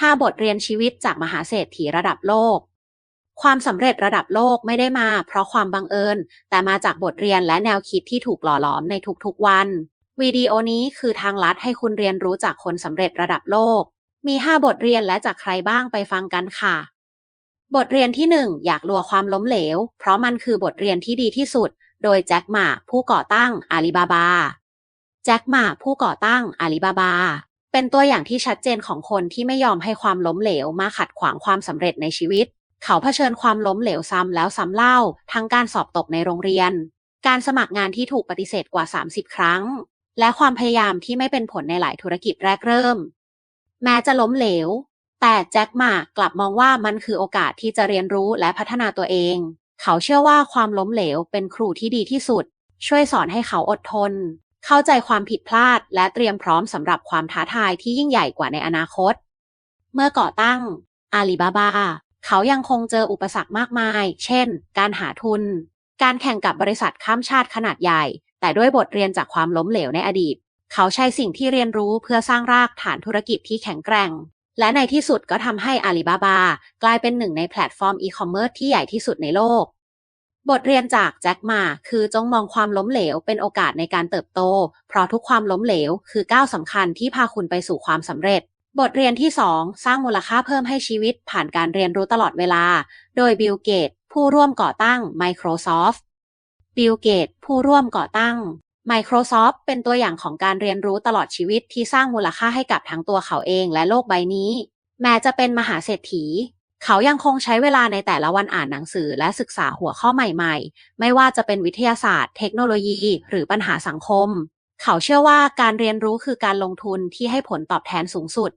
5 บทเรียนชีวิตจากมหาเศรษฐีระดับโลก ความสำเร็จระดับโลกไม่ได้มาเพราะความบังเอิญ แต่มาจากบทเรียนและแนวคิดที่ถูกหล่อหลอมในทุกๆวัน วิดีโอนี้คือทางลัดให้คุณเรียนรู้จากคนสำเร็จระดับโลก มี 5 บทเรียนและจากใครบ้างไปฟังกันค่ะ บทเรียนที่ 1 อยากลัวความล้มเหลว เพราะมันคือบทเรียนที่ดีที่สุด โดยแจ็คหม่าผู้ก่อตั้งอาลีบาบา แจ็คหม่าผู้ก่อตั้งอาลีบาบา เป็นตัวอย่างที่ชัดเจนของคนที่ไม่ยอมให้ความล้มเหลวมาขัดขวางความสำเร็จในชีวิต เขาเผชิญความล้มเหลวซ้ำแล้วซ้ำเล่า ทั้งการสอบตกในโรงเรียน การสมัครงานที่ถูกปฏิเสธกว่า 30 ครั้ง และความพยายามที่ไม่เป็นผลในหลายธุรกิจแรกเริ่ม แม้จะล้มเหลว แต่แจ็คหมากลับมองว่ามันคือโอกาสที่จะเรียนรู้และพัฒนาตัวเอง เขาเชื่อว่าความล้มเหลวเป็นครูที่ดีที่สุด ช่วยสอนให้เขาอดทน เข้าใจความผิดพลาด และเตรียมพร้อมสำหรับความท้าทายที่ยิ่งใหญ่กว่าในอนาคต เมื่อก่อตั้งอาลีบาบาเขายังคงเจออุปสรรคมากมาย เช่น การหาทุน การแข่งกับบริษัทข้ามชาติขนาดใหญ่ แต่ด้วยบทเรียนจากความล้มเหลวในอดีต เขาใช้สิ่งที่เรียนรู้เพื่อสร้างรากฐานธุรกิจที่แข็งแกร่ง และในที่สุดก็ทำให้อาลีบาบากลายเป็นหนึ่งในแพลตฟอร์มอีคอมเมิร์ซที่ใหญ่ที่สุดในโลก บทเรียนจากแจ็คมาคือจงมองความล้มเหลวเป็นโอกาสในการเติบโต เพราะทุกความล้มเหลวคือก้าวสำคัญที่พาคุณไปสู่ความสำเร็จ บทเรียนที่ 2 สร้างมูลค่าเพิ่มให้ชีวิตผ่านการเรียนรู้ตลอดเวลา โดยบิลเกตผู้ร่วมก่อตั้ง Microsoft บิลเกตผู้ร่วมก่อตั้ง Microsoft เป็นตัวอย่างของการเรียนรู้ตลอดชีวิตที่สร้างมูลค่าให้กับทั้งตัวเขาเองและโลกใบนี้ แม้จะเป็นมหาเศรษฐี เขายังคงใช้เวลาในแต่ละวันอ่านหนังสือและศึกษาหัวข้อใหม่ๆ ไม่ว่าจะเป็นวิทยาศาสตร์ เทคโนโลยี หรือปัญหาสังคม เขาเชื่อว่าการเรียนรู้คือการลงทุนที่ให้ผลตอบแทนสูงสุด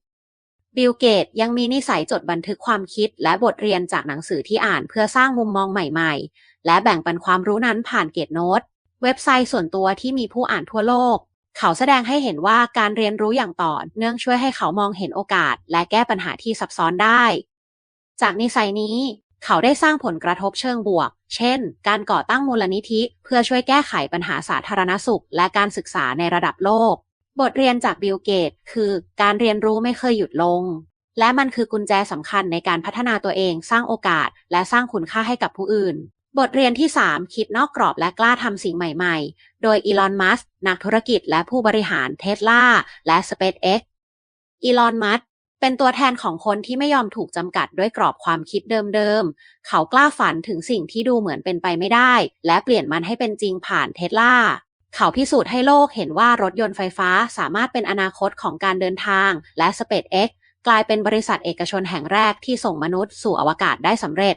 บิลเกตยังมีนิสัยจดบันทึกความคิดและบทเรียนจากหนังสือที่อ่านเพื่อสร้างมุมมองใหม่ๆ และแบ่งปันความรู้นั้นผ่านเกตโน้ต เว็บไซต์ส่วนตัวที่มีผู้อ่านทั่วโลก เขาแสดงให้เห็นว่าการเรียนรู้อย่างต่อเนื่องช่วยให้เขามองเห็นโอกาส และแก้ปัญหาที่ซับซ้อนได้ จากนิสัยนี้ เขาได้สร้างผลกระทบเชิงบวก เช่น การก่อตั้งมูลนิธิ เพื่อช่วยแก้ไขปัญหาสาธารณสุข และการศึกษาในระดับโลก บทเรียนจากบิลเกต คือการเรียนรู้ไม่เคยหยุดลง และมันคือกุญแจสำคัญในการพัฒนาตัวเอง สร้างโอกาส และสร้างคุณค่าให้กับผู้อื่นบทเรียนที่ 3 คิดนอกกรอบและกล้าทำสิ่งใหม่ ๆ โดยอีลอน มัสก์นักธุรกิจและผู้บริหารเทสลาและ SpaceX อีลอน มัสก์ เป็นตัวแทนของคนที่ไม่ยอมถูกจำกัดด้วยกรอบความคิดเดิมๆ เขากล้าฝันถึงสิ่งที่ดูเหมือนเป็นไปไม่ได้ และเปลี่ยนมันให้เป็นจริงผ่านเทสลาเขาพิสูจน์ให้โลกเห็นว่ารถยนต์ไฟฟ้าสามารถเป็นอนาคตของการเดินทาง และ SpaceX กลายเป็นบริษัทเอกชนแห่งแรกที่ส่งมนุษย์สู่อวกาศได้สำเร็จ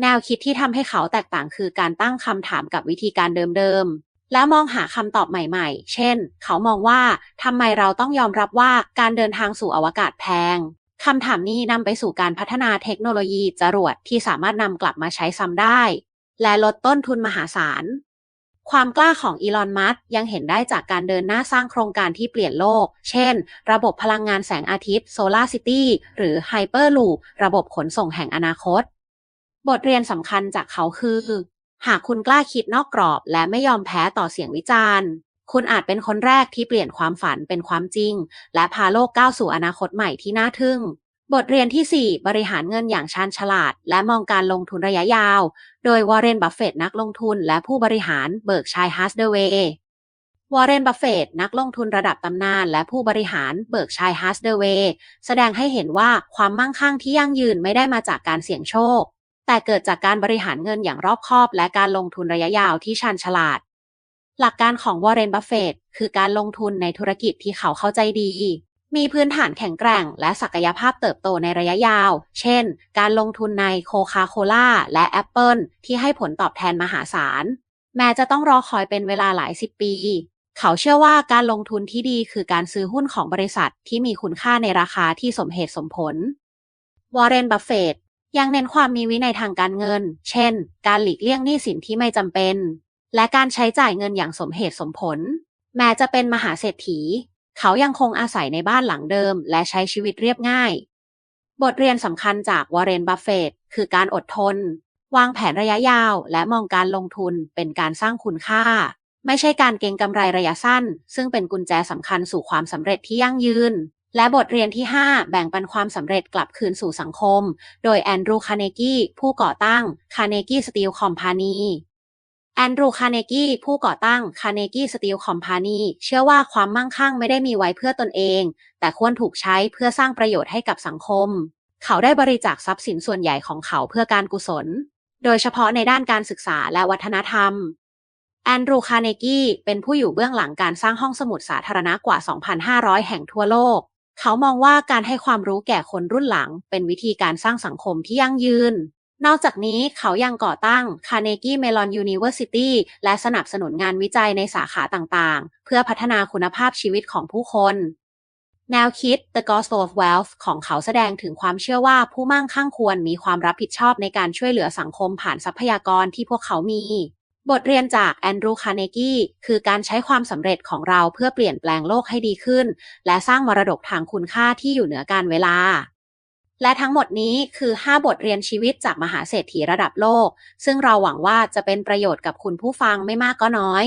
แนวคิดที่ทำให้เขาแตกต่างคือการตั้งคำถามกับวิธีการเดิมๆ และมองหาคำตอบใหม่ๆ เช่น เขามองว่าทำไมเราต้องยอมรับว่าการเดินทางสู่อวกาศแพงคำถามนี้นำไปสู่การพัฒนาเทคโนโลยีจรวดที่สามารถนำกลับมาใช้ซ้ำได้ และลดต้นทุนมหาศาล ความกล้าของอีลอนมัสก์ยังเห็นได้จากการเดินหน้าสร้างโครงการที่เปลี่ยนโลก เช่น ระบบพลังงานแสงอาทิตย์ Solar City หรือ Hyperloop ระบบขนส่งแห่งอนาคต บทเรียนสำคัญจากเขาคือ หากคุณกล้าคิดนอกกรอบ และไม่ยอมแพ้ต่อเสียงวิจารณ์ คุณอาจเป็นคนแรกที่เปลี่ยนความฝันเป็นความจริง และพาโลกก้าวสู่อนาคตใหม่ที่น่าทึ่ง บทเรียนที่ 4 บริหารเงินอย่างชาญฉลาด และมองการลงทุนระยะยาว โดยวอร์เรน บัฟเฟตนักลงทุน และผู้บริหารเบิร์กชัยฮัสเดเวย์วอร์เรน บัฟเฟตนักลงทุนระดับตำนาน และผู้บริหารเบิร์กชัยฮัสเดเวย์แสดงให้เห็นว่าความมั่งคั่งที่ยั่งยืนไม่ได้มาจากการเสี่ยงโชค แต่เกิดจากการบริหารเงินอย่างรอบคอบ และการลงทุนระยะยาวที่ชาญฉลาด หลักการของวอร์เรนบัฟเฟตคือการลงทุนในธุรกิจที่เขาเข้าใจดี มีพื้นฐานแข็งแกร่ง และศักยภาพเติบโตในระยะยาว เช่น การลงทุนในโคคาโคล่าและ Apple ที่ให้ผลตอบแทนมหาศาล แม้จะต้องรอคอยเป็นเวลาหลายสิบปีเขาเชื่อว่าการลงทุนที่ดีคือการซื้อหุ้นของบริษัทที่มีคุณค่าในราคาที่สมเหตุสมผล วอร์เรน บัฟเฟต ยังเน้นความมีวินัยทางการเงิน เช่น การหลีกเลี่ยงหนี้สินที่ไม่จำเป็น และการใช้จ่ายเงินอย่างสมเหตุสมผล แม้จะเป็นมหาเศรษฐี เขายังคงอาศัยในบ้านหลังเดิม และใช้ชีวิตเรียบง่าย บทเรียนสำคัญจากวอร์เรนบัฟเฟตคือการอดทน วางแผนระยะยาว และมองการลงทุนเป็นการสร้างคุณค่า ไม่ใช่การเก็งกำไรระยะสั้น ซึ่งเป็นกุญแจสำคัญสู่ความสำเร็จที่ยั่งยืน และบทเรียนที่ 5 แบ่งปันความสำเร็จกลับคืนสู่สังคม โดยแอนดรูคาเนกี้ผู้ก่อตั้งคาเนกี้สตีลคอมพานีแอนดรูคาเนกี้ผู้ก่อตั้งคาเนกี้สตีลคอมพานีเชื่อว่าความมั่งคั่งไม่ได้มีไว้เพื่อตนเอง แต่ควรถูกใช้เพื่อสร้างประโยชน์ให้กับสังคม เขาได้บริจาคทรัพย์สินส่วนใหญ่ของเขาเพื่อการกุศล โดยเฉพาะในด้านการศึกษาและวัฒนธรรมแอนดรูคาเนกี้เป็นผู้อยู่เบื้องหลังการสร้างห้องสมุดสาธารณะกว่า 2,500 แห่งทั่วโลก เขามองว่าการให้ความรู้แก่คนรุ่นหลัง เป็นวิธีการสร้างสังคมที่ยั่งยืน นอกจากนี้เขายังก่อตั้ง Carnegie Mellon University และสนับสนุนงานวิจัยในสาขาต่างๆ เพื่อพัฒนาคุณภาพชีวิตของผู้คน แนวคิด The Gospel of Wealth ของเขาแสดงถึงความเชื่อว่าผู้มั่งคั่งควรมีความรับผิดชอบในการช่วยเหลือสังคมผ่านทรัพยากรที่พวกเขามี บทเรียนจากแอนดรูคาเนกีคือการใช้ความสำเร็จของเราเพื่อเปลี่ยนแปลงโลกให้ดีขึ้น และสร้างมรดกทางคุณค่าที่อยู่เหนือการเวลา และทั้งหมดนี้คือ 5 บทเรียนชีวิตจากมหาเศรษฐีระดับโลก ซึ่งเราหวังว่าจะเป็นประโยชน์กับคุณผู้ฟังไม่มากก็น้อย